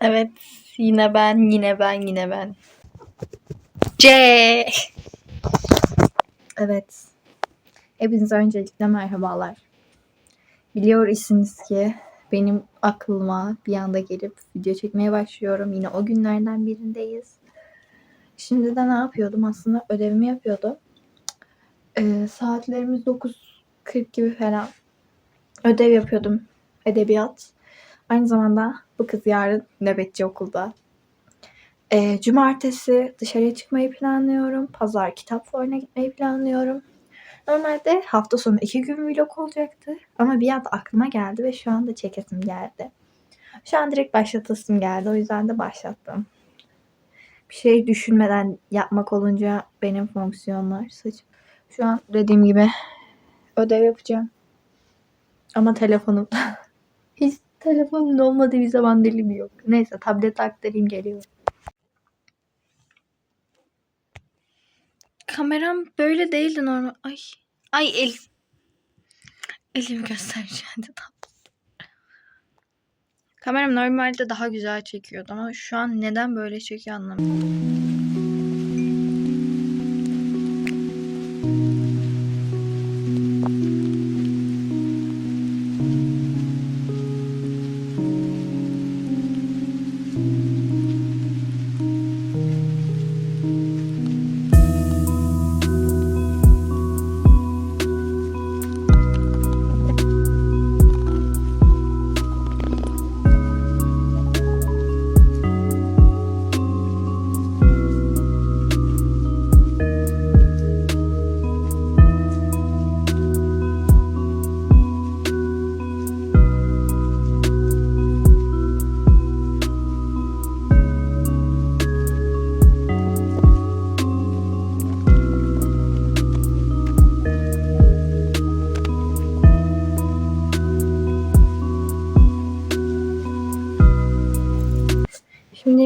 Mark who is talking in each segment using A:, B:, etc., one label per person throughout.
A: Evet, yine ben, yine ben, yine ben. C. Evet. Hepinize öncelikle merhabalar. Biliyorsunuz ki benim aklıma bir anda gelip video çekmeye başlıyorum. Yine o günlerden birindeyiz. Şimdi de ne yapıyordum? Aslında ödevimi yapıyordum. Ee, saatlerimiz 9.40 gibi falan. Ödev yapıyordum. Edebiyat. Aynı zamanda bu kız yarın nöbetçi okulda. Ee, cumartesi dışarıya çıkmayı planlıyorum. Pazar kitap fuarına gitmeyi planlıyorum. Normalde hafta sonu iki gün vlog olacaktı. Ama bir anda aklıma geldi ve şu anda çekesim geldi. Şu an direkt başlatasım geldi. O yüzden de başlattım. Bir şey düşünmeden yapmak olunca benim fonksiyonlar saçım. Şu an dediğim gibi ödev yapacağım. Ama telefonumda. Hiç telefonun olmadığı bir zaman dilim yok. Neyse tablet aktarayım geliyor. Kameram böyle değildi normal. Ay. Ay el. Elimi göstereceğim. Kameram normalde daha güzel çekiyordu ama şu an neden böyle çekiyor anlamıyorum.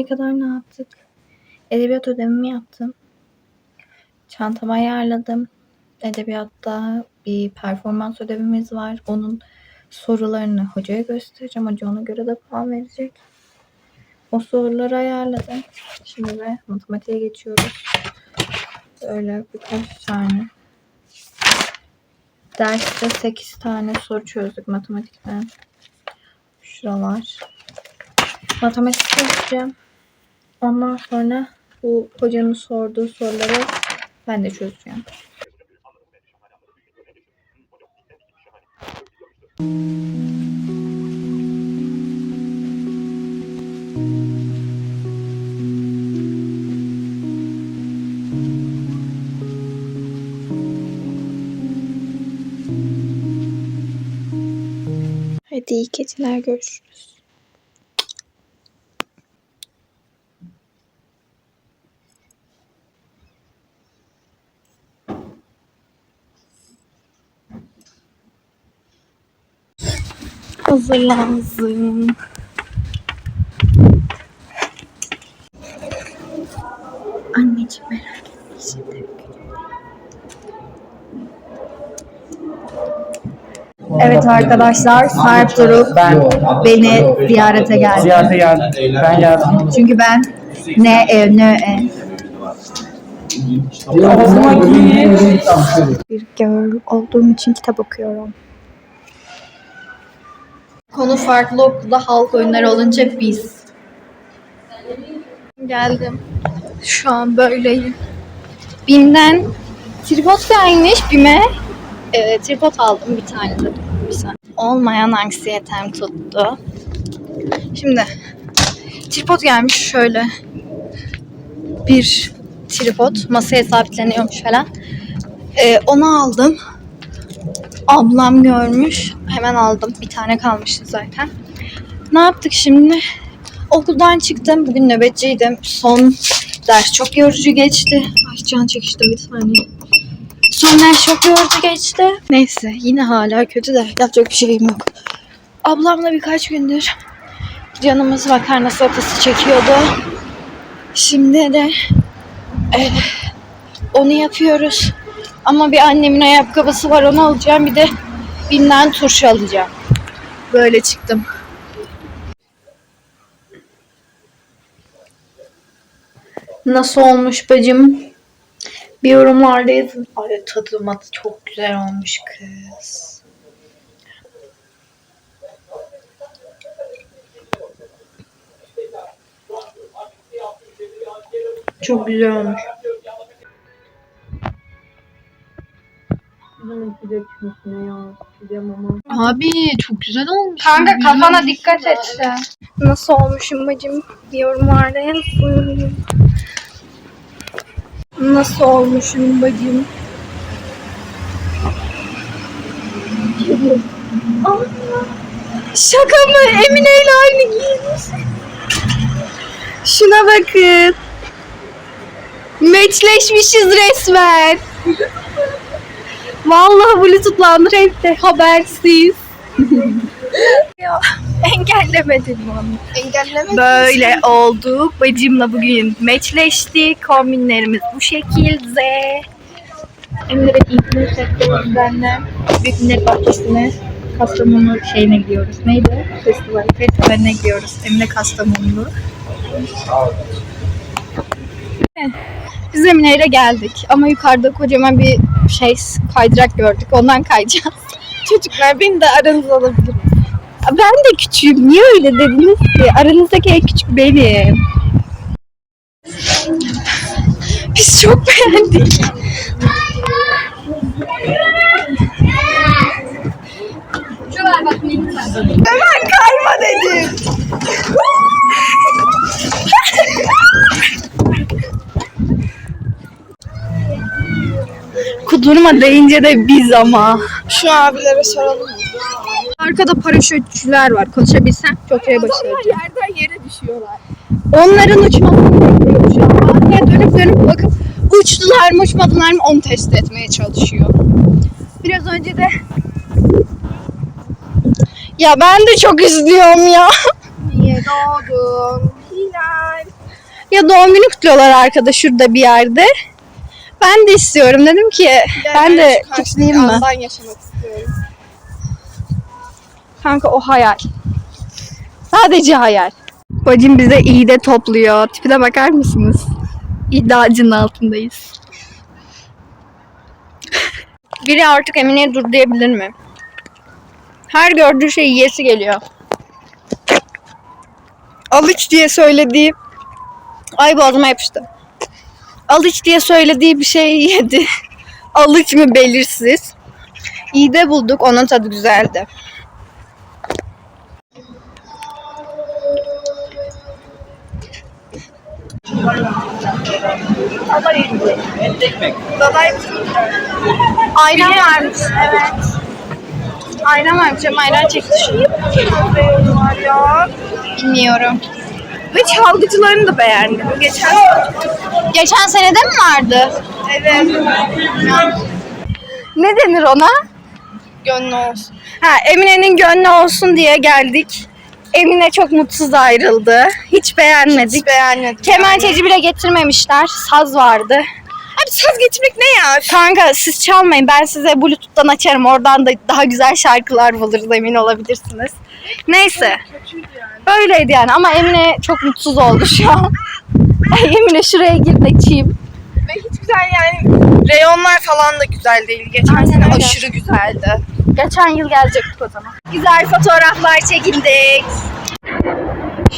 A: Kadar ne yaptık? Edebiyat ödevimi yaptım. Çantamı ayarladım. Edebiyatta bir performans ödevimiz var. Onun sorularını hocaya göstereceğim. Hoca ona göre de puan verecek. O soruları ayarladım. Şimdi de matematiğe geçiyoruz. Böyle birkaç tane. Derste 8 tane soru çözdük matematikten. Şuralar. Matematik çözeceğim. Ondan sonra bu hocanın sorduğu soruları ben de çözeceğim. Hadi iyi geceler görüşürüz. Hazır lazım. Anneciğim merak etme şimdi. Evet arkadaşlar, Sarp Doruk
B: Ben
A: beni ziyarete geldi.
B: ziyarete geldim. Ben geldim.
A: Çünkü ben ne ev ne ev. Bir girl olduğum için kitap okuyorum. Konu farklı okulda halk oyunları olunca biz. Geldim. Şu an böyleyim. Bim'den tripod gelmiş Bim'e. Ee, tripod aldım bir tane de. Bir saniye. Olmayan anksiyetem tuttu. Şimdi tripod gelmiş şöyle bir tripod masaya sabitleniyormuş falan. Ee, onu aldım. Ablam görmüş. Hemen aldım. Bir tane kalmıştı zaten. Ne yaptık şimdi? Okuldan çıktım. Bugün nöbetçiydim. Son ders çok yorucu geçti. Ay can çekişti bir saniye. Son ders çok yorucu geçti. Neyse yine hala kötü de yapacak bir şeyim yok. Ablamla birkaç gündür canımız makarna salatası çekiyordu. Şimdi de eh, onu yapıyoruz. Ama bir annemin ayakkabısı var onu alacağım. Bir de binden turşu alacağım. Böyle çıktım. Nasıl olmuş bacım? Bir yorumlarda yazın. Ay tadı matı çok güzel olmuş kız. Çok güzel olmuş. Abi çok güzel olmuş.
C: Kanka kafana dikkat et sen.
A: Nasıl olmuşum bacım? Yorumlarda yazın. Nasıl olmuşum bacım? Aa, Şaka mı? Emine ile aynı giymiş. Şuna bakın. Meçleşmişiz resmen. Vallahi Bluetooth'landır hep de habersiz. ya engellemedim onu.
C: Engellemek
A: Böyle olduk. Bacımla bugün meçleştik. Kombinlerimiz bu şekilde. Emre ve İlknur çektiğimiz benle Büyük Millet Bahçesi'ne Kastamonu şeyine gidiyoruz. Neydi? Festival. Festivaline gidiyoruz. Emre Kastamonlu. Biz Emine'yle geldik ama yukarıda kocaman bir şey kaydırak gördük. Ondan kayacağız.
C: Çocuklar beni de aranıza alabilir
A: Ben de küçüğüm. Niye öyle dediniz ki? Aranızdaki en küçük benim. Biz çok beğendik. Hemen kayma dedim. Kudurma deyince de biz ama.
C: Şu abilere soralım.
A: Arkada paraşütçüler var. Konuşabilsem çok şey başaracağım.
C: Yerden yere düşüyorlar.
A: Onların uçmasını bekliyor şu an. Ya dönüp dönüp bakıp uçtular mı uçmadılar mı onu test etmeye çalışıyor. Biraz önce de ya ben de çok üzülüyorum ya.
C: Niye doğdun? Hilal.
A: Ya doğum günü kutluyorlar arkada şurada bir yerde. Ben de istiyorum dedim ki ben de kutlayayım mı?
C: andan yaşamak istiyorum.
A: Kanka o hayal. Sadece hayal. Bacım bize iyi de topluyor. Tipine bakar mısınız? İddiacının altındayız. Biri artık Emine'ye dur diyebilir mi? Her gördüğü şey yiyesi geliyor. Alıç diye söylediği Ay boğazıma yapıştı. Alıç diye söylediği bir şey yedi. Alıç mı belirsiz. İyi de bulduk. Onun tadı güzeldi. Ayran varmış. Evet. Ayran varmış ayran çekti şunu. Bilmiyorum.
C: Ve çalgıcılarını da beğendim. Geçen
A: Geçen senede mi vardı?
C: evet.
A: Ne denir ona?
C: Gönlü olsun.
A: Ha, Emine'nin gönlü olsun diye geldik. Emine çok mutsuz ayrıldı. Hiç beğenmedik.
C: Hiç beğenmedim.
A: Kemençeci bile getirmemişler. Saz vardı.
C: Abi söz getirmek ne ya?
A: Kanka siz çalmayın. Ben size Bluetooth'tan açarım. Oradan da daha güzel şarkılar buluruz emin olabilirsiniz. Neyse.
C: Kötüydü.
A: Öyleydi yani ama Emine çok mutsuz oldu şu an. Emine şuraya gir de çiğim.
C: Ve hiç güzel yani reyonlar falan da güzel değil. Geçen
A: Aynen
C: sene
A: öyle.
C: aşırı güzeldi.
A: Geçen yıl gelecektik o zaman. Güzel fotoğraflar çekildik.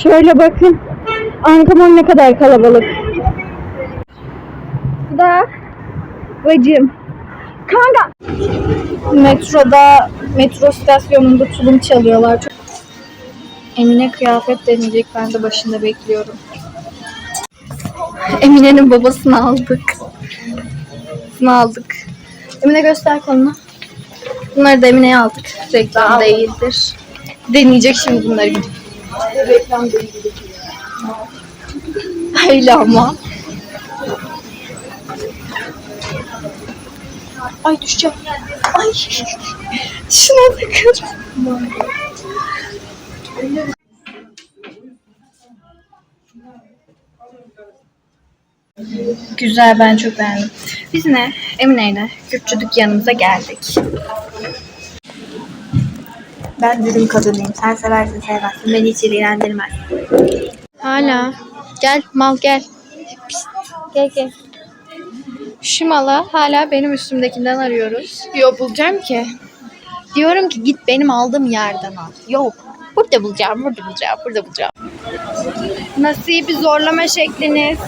A: Şöyle bakın. Ankamon ne kadar kalabalık. Bu da bacım. Kanka. Metroda, metro istasyonunda tulum çalıyorlar. Çok... Emine kıyafet deneyecek. Ben de başında bekliyorum. Emine'nin babasını aldık. Babasını aldık. Emine göster kolunu. Bunları da Emine'ye aldık. Reklam değildir. Deneyecek şimdi bunları gidip.
C: Reklam değil.
A: Öyle ama. Ay düşeceğim. Ay. Şuna bakın. Güzel ben çok beğendim. Biz ne? Emine'yle Kürtçü dükkanımıza geldik.
C: Ben dürüm kadınıyım. Sen seversin sevmezsin. Beni hiç ilgilendirmez.
A: Hala. Gel mal gel. Pis. Gel gel. Şu malı hala benim üstümdekinden arıyoruz.
C: Yok bulacağım ki.
A: Diyorum ki git benim aldığım yerden al. Yok. Burada bulacağım, burada bulacağım, burada bulacağım. Nasibi zorlama şekliniz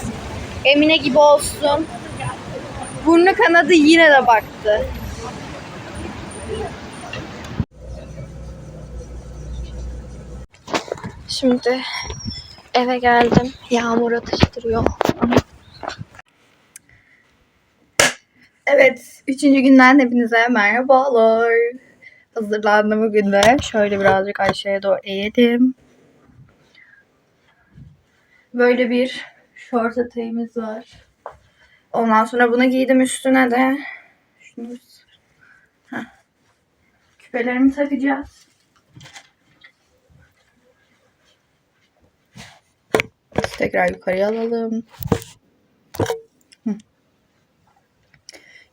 A: Emine gibi olsun. Burnu kanadı yine de baktı. Şimdi eve geldim. Yağmur atıştırıyor. Evet, üçüncü günden hepinize merhabalar. Hazırlandım bugün de. Şöyle birazcık aşağıya doğru eğelim. Böyle bir şort eteğimiz var. Ondan sonra bunu giydim üstüne de. Şunu. Küpelerimi takacağız. Tekrar yukarıya alalım.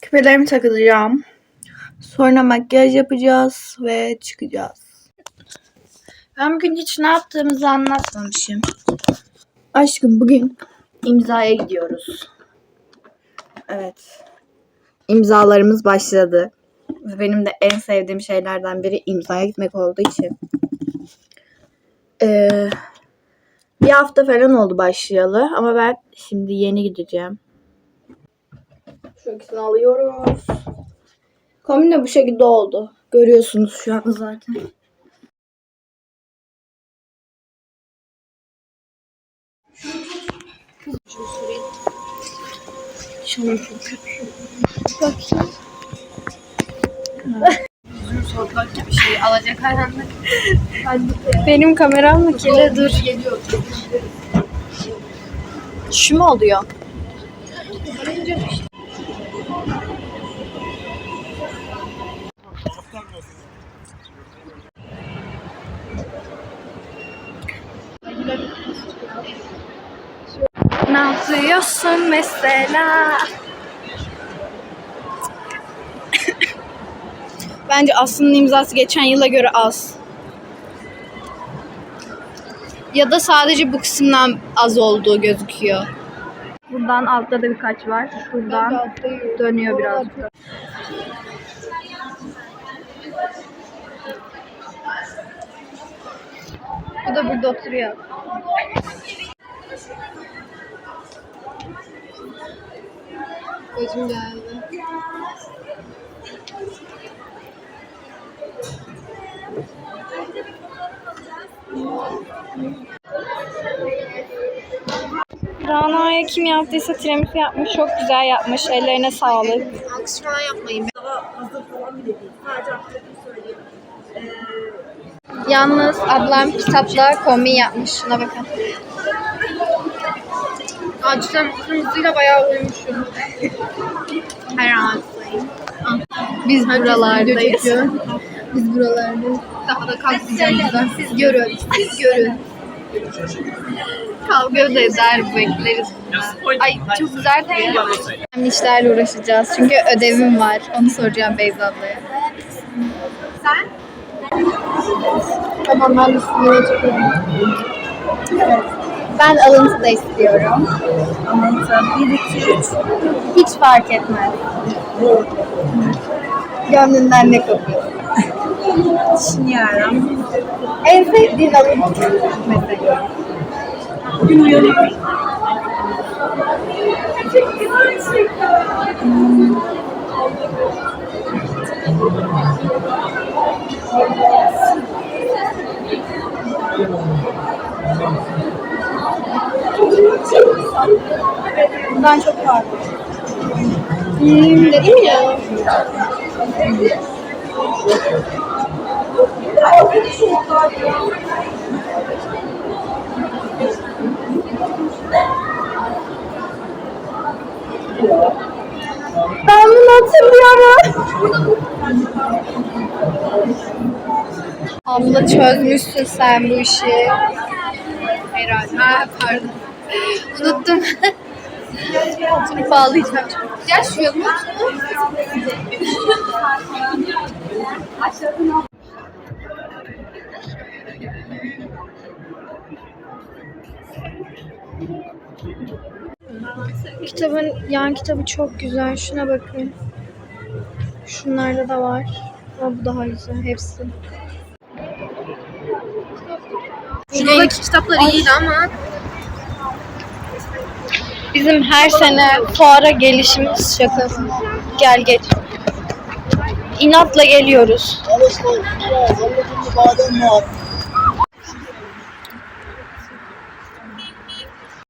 A: Küpelerimi takacağım. Sonra makyaj yapacağız ve çıkacağız. Ben bugün hiç ne yaptığımızı anlatmamışım. Aşkım bugün imzaya gidiyoruz. Evet. İmzalarımız başladı. Ve Benim de en sevdiğim şeylerden biri imzaya gitmek olduğu için. Ee, bir hafta falan oldu başlayalı ama ben şimdi yeni gideceğim. Şu ikisini alıyoruz. Kombin de bu şekilde oldu. Görüyorsunuz şu an zaten. Şunu. Bakayım.
B: Gibi şey alacak karanlık.
A: Benim kameram mı kirli? Dur. Şu mu oluyor? Ne yapıyorsun mesela? Bence Aslı'nın imzası geçen yıla göre az. Ya da sadece bu kısımdan az olduğu gözüküyor. Buradan altta da birkaç var. Şuradan dönüyor biraz. Bu da burada oturuyor. Gözüm geldi. Rana'ya kim yaptıysa tiramisu yapmış. Çok güzel yapmış. Ellerine sağlık.
C: Alkış falan yapmayın.
A: Yalnız ablam kitapla kombin yapmış. Şuna bakın.
C: Acıdan kırmızıyla bayağı uyumuşum. Her an sayayım.
A: Biz buralardayız.
C: Biz buralardayız. Daha da kalkmayacağım bizden. Siz görün. Siz görün.
A: Kavga da eder bekleriz. Ay çok güzel değil mi? Önemli işlerle uğraşacağız. Çünkü ödevim var. Onu soracağım Beyza ablaya.
C: Sen?
A: Tamam ben üstüne çıkıyorum. Ben alıntı da istiyorum. Alıntı. Bir, iki, üç. Hiç fark etmez. Gönlünden ne kopuyor?
C: Düşünüyorum.
A: En sevdiğin alıntı mesela.
C: Bugün uyanıyorum.
A: Bundan çok farklı. Hmm, dedim ya. Ben bunu hatırlıyorum. Abla çözmüşsün sen bu işi.
C: Herhalde. Ha, pardon.
A: Unuttum. Oturup ağlayacağım.
C: Yaşıyor mu?
A: Kitabın yan kitabı çok güzel. Şuna bakın. Şunlarda da var. Ama bu daha güzel. Hepsi.
C: Şuradaki kitaplar iyiydi ama
A: Bizim her sene fuara gelişimiz şaka. Gel geç. İnatla geliyoruz.
D: Arkadaşlar, zallıklı badem var.